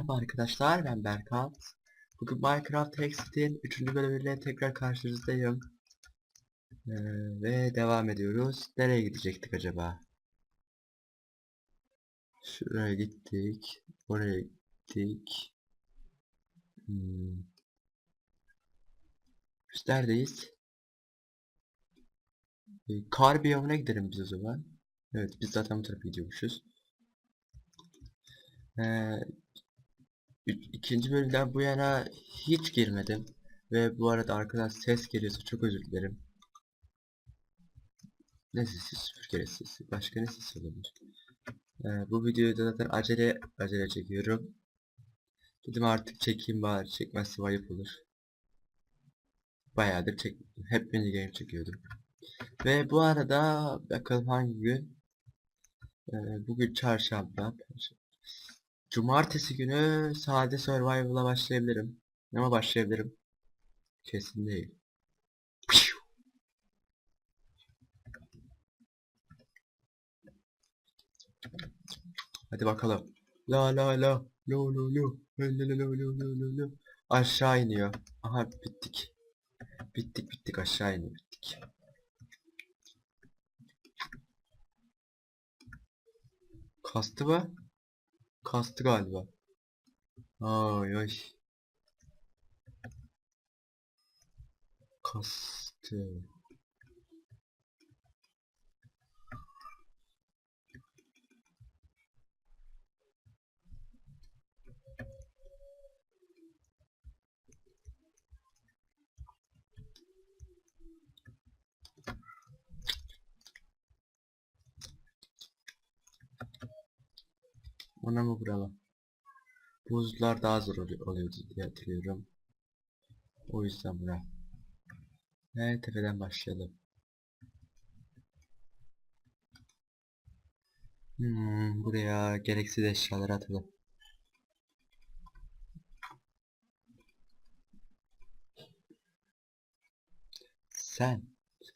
Merhaba arkadaşlar ben Berkant. Bugün Minecraft Hexit'in 3. bölümüyle tekrar karşınızdayım. Ee, ve devam ediyoruz. Nereye gidecektik acaba? Şuraya gittik. Oraya gittik. Hmm. Biz neredeyiz? Ee, kar biyomuna gidelim biz o zaman. Evet biz zaten bu tarafa gidiyormuşuz. Ee, İkinci bölümden bu yana hiç girmedim. Ve bu arada arkadan ses geliyorsa çok özür dilerim. Ne sesi? Süpürge sesi. Başka ne sesi olabilir? Ee, bu videoyu da zaten acele acele çekiyorum. Dedim artık çekeyim bari. Çekmezse ayıp olur. Bayağıdır çek hep mini game çekiyordum. Ve bu arada bakalım hangi gün? Ee, bugün çarşamba. Cumartesi günü sade survival'a başlayabilirim. Ama başlayabilirim. Kesin değil. Hadi bakalım. La la la. Lo lo lo. Lo lo lo lo lo lo. Aşağı iniyor. Aha bittik. Bittik bittik aşağı iniyor bittik. Kastı mı? Kastı galiba. Ay ay. Kastı. Ona mı vuralım? Buzlar daha zor oluyor, oluyordu diye hatırlıyorum. O yüzden bura. Evet tepeden başlayalım. Hmm, buraya gereksiz eşyaları atalım. Sen.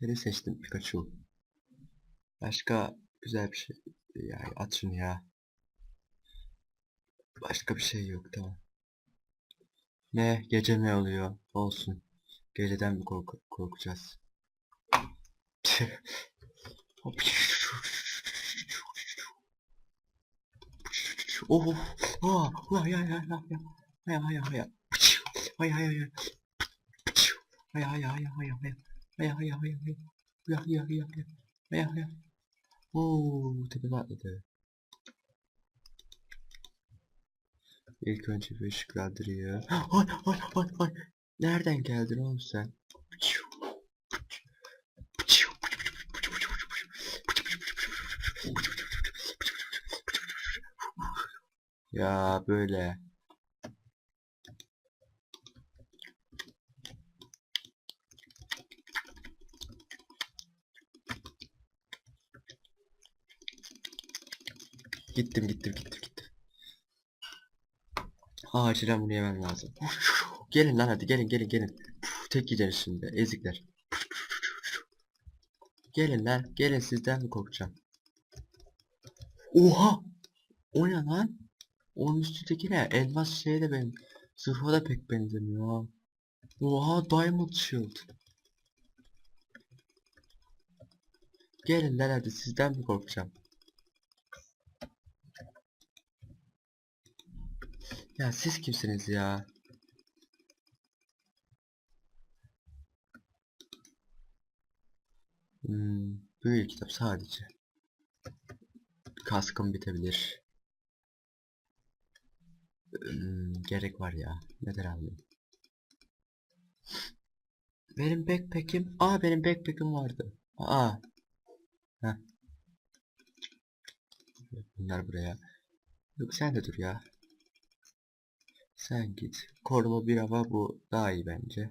Seni seçtim Pikachu. Başka güzel bir şey. Ya at şunu ya. Başka bir şey yok tamam. Ne? Gece ne oluyor? Olsun. Geceden mi kork korkacağız? oh, ah, ya ya ya ya, ya ya ya ya, ay ay ay ay, ay ay ay ay ay ay, ay ay ay ay, ya ya ya ya, ya ya, ooo tepe patladı. İlk önce bir ışıklandırıyor. Ay ay ay ay. Nereden geldin oğlum sen? Ya böyle. Gittim gittim gittim. Acilen bunu yemem lazım. Gelin lan hadi gelin gelin gelin. Tek gideriz şimdi ezikler. Gelin lan gelin sizden mi korkacağım? Oha! O ne lan? Onun üstündeki ne? Elmas şeye de benim. Zırha da pek benzemiyor. Oha Diamond Shield. Gelin lan hadi sizden mi korkacağım? Ya siz kimsiniz ya? Hmm, böyle kitap sadece. Kaskım bitebilir. Hmm, gerek var ya. Neden almayayım? Benim backpack'im. Aa benim backpack'im vardı. Aa. Heh. Bunlar buraya. Yok sen de dur ya. Sen git. Koruma bir hava bu daha iyi bence.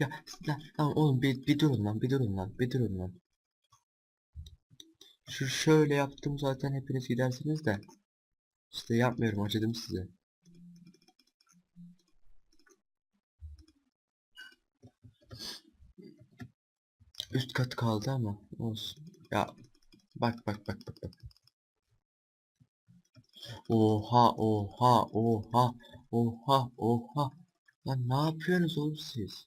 Ya lan, lan oğlum bir, bir durun lan bir durun lan bir durun lan. Şu şöyle yaptım zaten hepiniz gidersiniz de. İşte yapmıyorum acıdım size. Üst kat kaldı ama olsun. Ya bak bak bak bak bak. Oha oha oha oha oha. Lan ne yapıyorsunuz oğlum siz?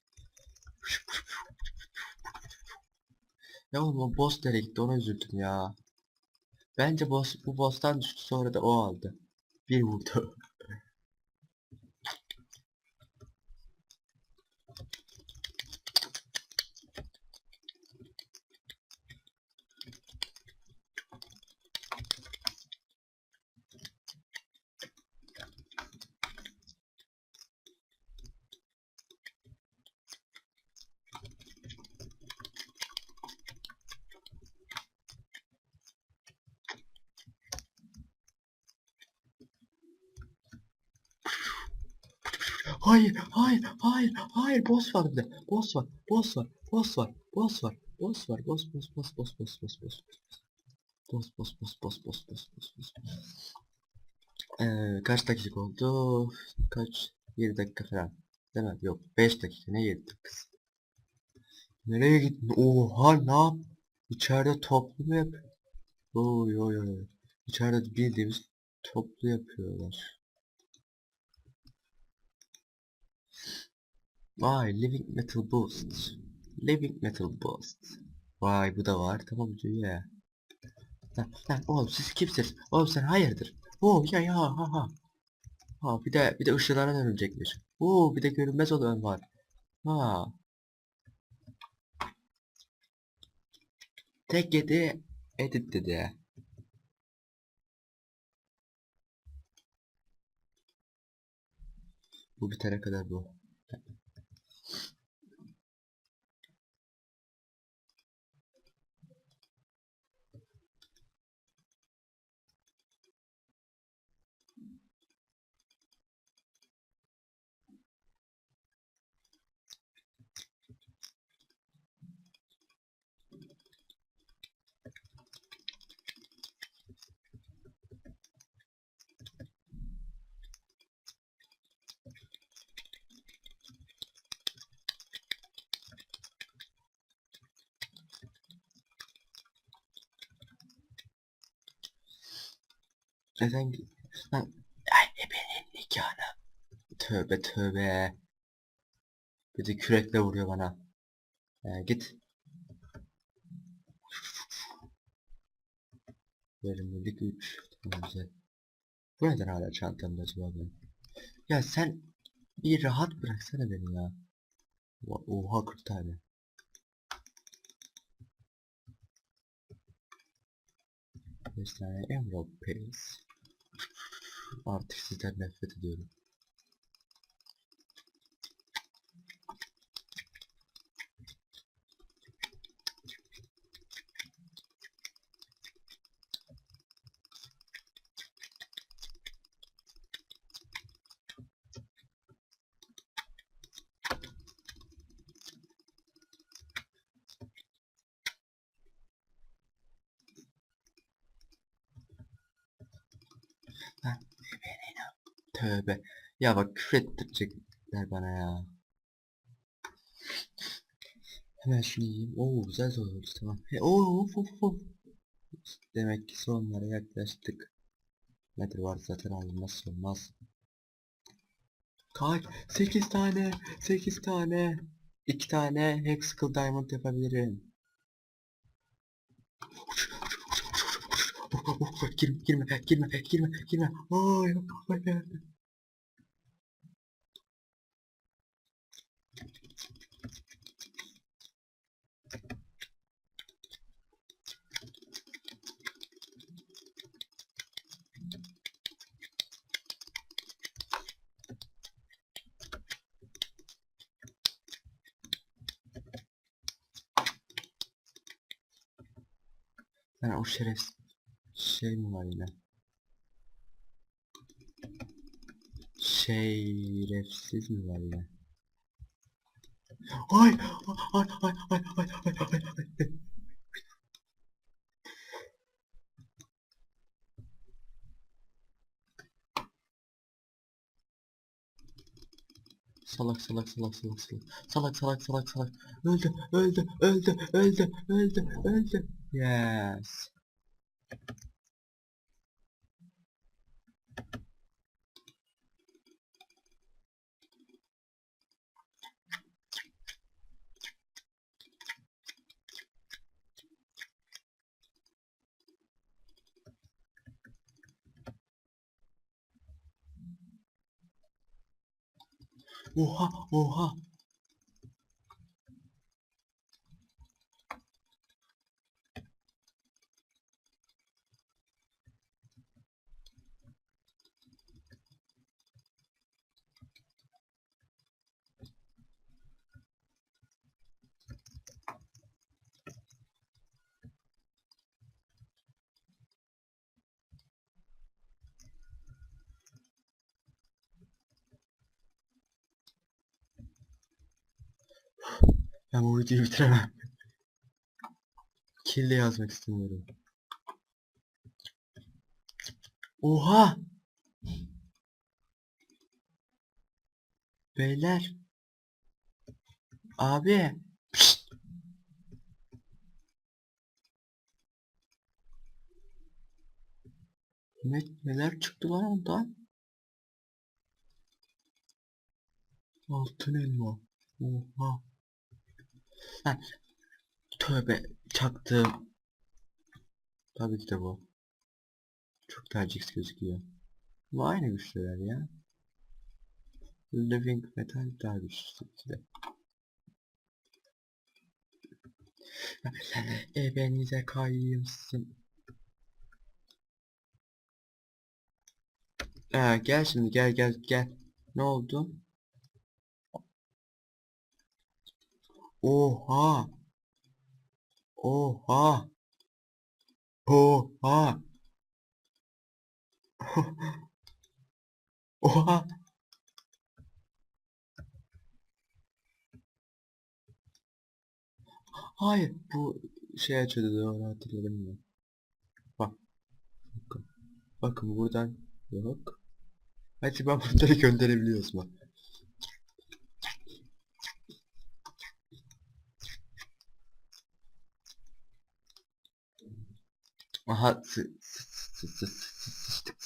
Ya oğlum boss nereye gitti ona üzüldüm ya. Bence boss bu boss'tan düştü sonra da o aldı. Bir vurdu. Hayır, hayır, hayır, hayır. Boss var bir de. Boss var, boss var, boss var, boss var, boss var, boss, boss, boss, boss, boss, boss, boss. Boss, boss, boss, boss, boss, boss, boss, boss. Ee, kaç dakika oldu? Kaç? 7 dakika falan. Değil mi? Yok, 5 dakika. Ne 7 dakikası? Nereye gittin? Oha, ne yap? İçeride toplu mu yap? Oy oy oy. İçeride bildiğimiz toplu yapıyorlar. Vay Living Metal Boost. Living Metal Boost. Vay bu da var. Tamam diyor ya. Lan, lan oğlum siz kimsiniz? Oğlum sen hayırdır? Oo ya ya ha ha. Ha bir de bir de ışınlara dönülecekmiş. Oo bir de görünmez olan var. Ha. Tek yedi edit dedi. Bu bitene kadar bu. Neden? Lan ay benim nikahına. Tövbe tövbe. Bir de kürekle vuruyor bana. Ee, git. Verimlilik 3. Tamam güzel. Bu neden hala çantamda acaba benim? Ya sen bir rahat bıraksana beni ya. Oha 40 tane. Beş tane Emerald Pace. Artık sizden nefret ediyorum. Tövbe. Ya bak küfür ettirecekler bana ya. Hemen şunu yiyeyim. Oo güzel oldu tamam. He, oo of of of. Demek ki sonlara yaklaştık. Nedir var zaten alınmaz olmaz. Kaç? 8 tane. 8 tane. 2 tane Hexacle Diamond yapabilirim. Oh, oh, oh, girme girme girme girme girme. Ay, ay, ay. Ben o şerefsiz şey mi var yine? Şerefsiz mi var yine? Ay ay ay ay ay ay ay ay. Salak salak salak salak salak salak salak salak salak öldü öldü öldü öldü öldü öldü yes Oha oha. Ben bu videoyu bitiremem. Kill de yazmak istemiyorum. Oha! Beyler. Abi. Pişt. Ne, neler çıktı lan ondan? Altın elma. Oha. Ha, tövbe çaktım. Tabii ki de bu. Çok tercih gözüküyor. Bu aynı güçler ya. Living Metal daha güçlü tabii ki de. Ebenize kayayım sizin. Ee, gel şimdi gel gel gel. Ne oldu? Oha. Oha. Oha. Oha. Hayır bu şey açıyordu doğru hatırladım ya. Bak. Bakın. Bakın buradan yok. Hadi ben bunları gönderebiliyoruz bak. Sıçtık.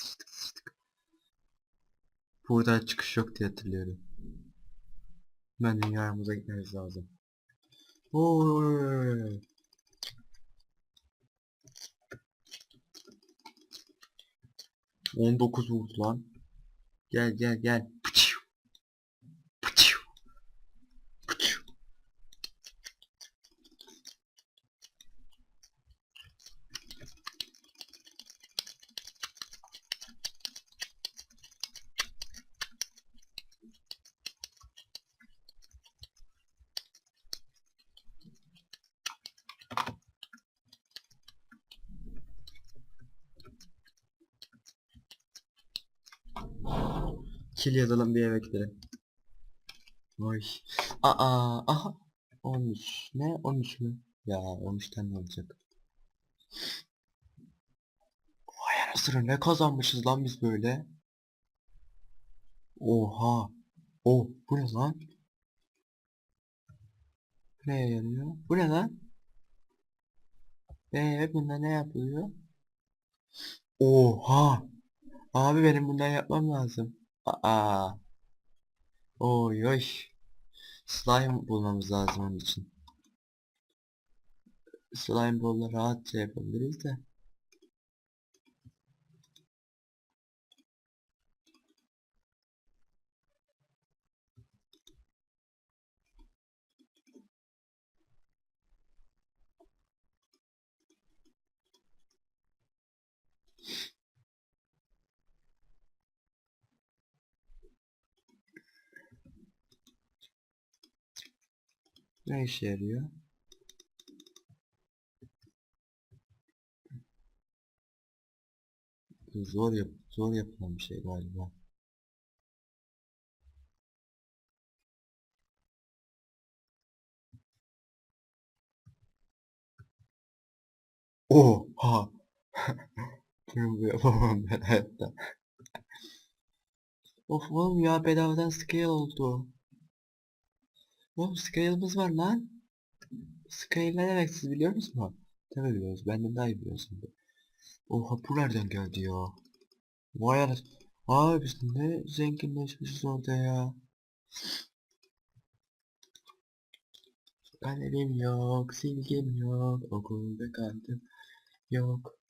Buradan çıkış yok diye hatırlıyorum. Ben dünyamıza gitmemiz lazım. Oy. On dokuz vurdu lan. Gel gel gel. Pıçıv. Kill yazalım bir eve gidelim. Oy. Aa, aha. 13. Ne? 13 mü? Ya 13'ten ne olacak? Vay anasını ne kazanmışız lan biz böyle? Oha. Oh bu ne lan? Bu neye yarıyor? Bu ne lan? Eee bunda ne yapılıyor? Oha. Abi benim bundan yapmam lazım. Aa. Oy oy. Slime bulmamız lazım onun için. Slime ball'la rahatça yapabiliriz de. Ne işe yarıyor? Zor yap zor yapılan bir şey galiba. Oha. Bunu yapamam ben hayatta. of oğlum ya bedavadan scale oldu. Oğlum scale'ımız var lan. Scale ne demek siz biliyor musunuz? Tabii biliyoruz. Benden daha iyi biliyorsun. Oha bu nereden geldi ya? Vay anas. Abi biz ne zenginleşmişiz orada ya. Kalemim yok, silgim yok, okulda kaldım yok.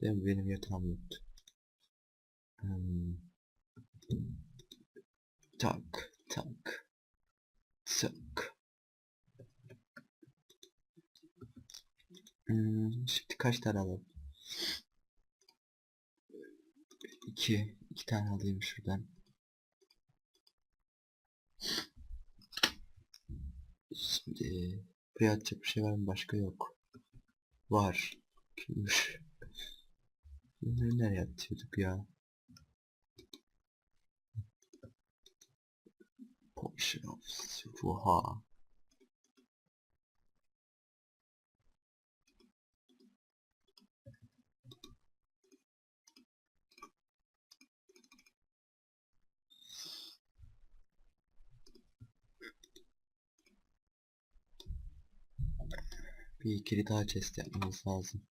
Değil mi? Benim yatağım yoktu. Hmm. Tak tak. Tak. Hmm, şimdi kaç tane alalım? İki. iki tane alayım şuradan. Şimdi buraya atacak bir şey var mı? Başka yok. Var. Kimmiş? Bunları nereye atıyorduk ya? Potion of Ruha. Bir ikili daha chest yapmamız lazım.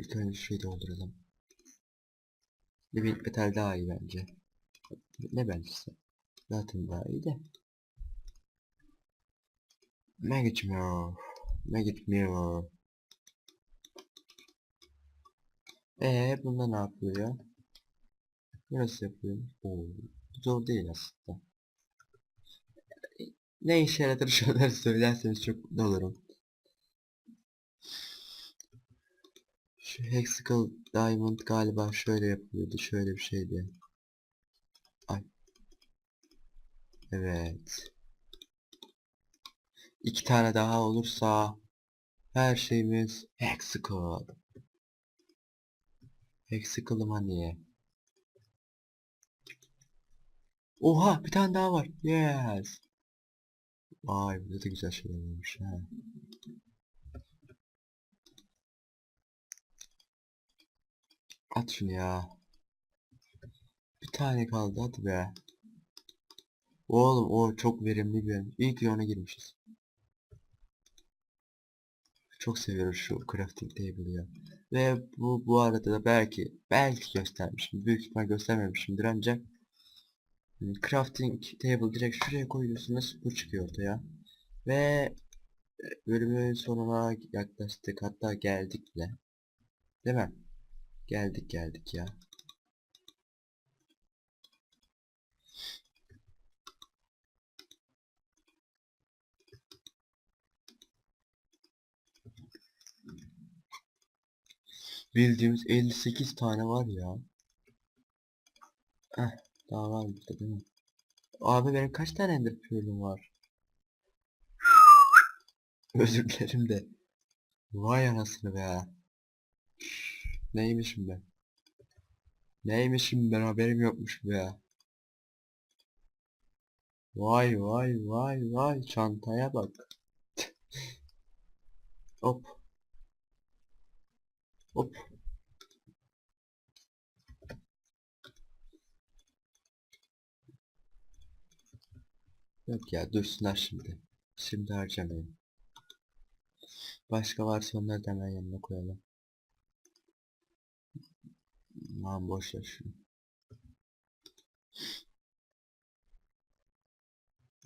İlk önce şurayı dolduralım. Bir bir metal daha iyi bence. Ne bence? Zaten daha iyi de. Maggot Mirror. Maggot Mirror. Eee bunda ne yapıyor ya? Nasıl yapıyor? Oo, zor değil aslında. Ne işe yaradığını şöyle söylerseniz çok mutlu olurum. Şu Hexical Diamond galiba şöyle yapıyordu. Şöyle bir şeydi. Ay. Evet. İki tane daha olursa her şeyimiz Hexical. Hexical'ım hani. Oha bir tane daha var. Yes. Vay burada da güzel şeyler varmış ha. At şunu ya. Bir tane kaldı hadi be. Oğlum o çok verimli bir oyun. İyi ki girmişiz. Çok seviyorum şu crafting table ya. Ve bu bu arada da belki belki göstermişim. Büyük ihtimal göstermemişimdir ancak hmm, crafting table direkt şuraya koyuyorsunuz bu çıkıyor ortaya. Ve e, bölümün sonuna yaklaştık hatta geldik bile. Değil mi? Geldik geldik ya. Bildiğimiz 58 tane var ya. Eh, daha var burada değil mi? Abi benim kaç tane ender pearl'üm var? Özür dilerim de. Vay anasını be. Neymişim ben? Neymişim ben haberim yokmuş be. Vay vay vay vay çantaya bak. Hop. Hop. Yok ya dursunlar şimdi. Şimdi harcamayın. Başka varsa onları da hemen yanına koyalım. Aman boş ver şunu.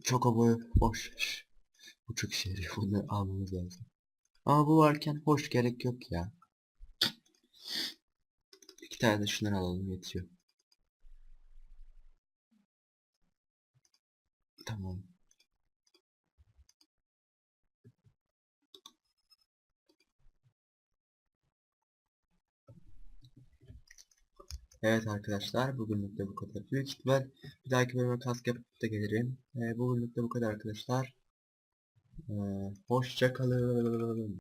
Çok boy boş ver. Bu çok işe yarıyor. Bunları almamız lazım. Ama bu varken hoş gerek yok ya. İki tane de şundan alalım yetiyor. Tamam. Evet arkadaşlar bugünlük de bu kadar. Büyük ihtimal bir dahaki bölüme kask yapıp da gelirim. Ee, bugünlük de bu kadar arkadaşlar. Ee, hoşça kalın.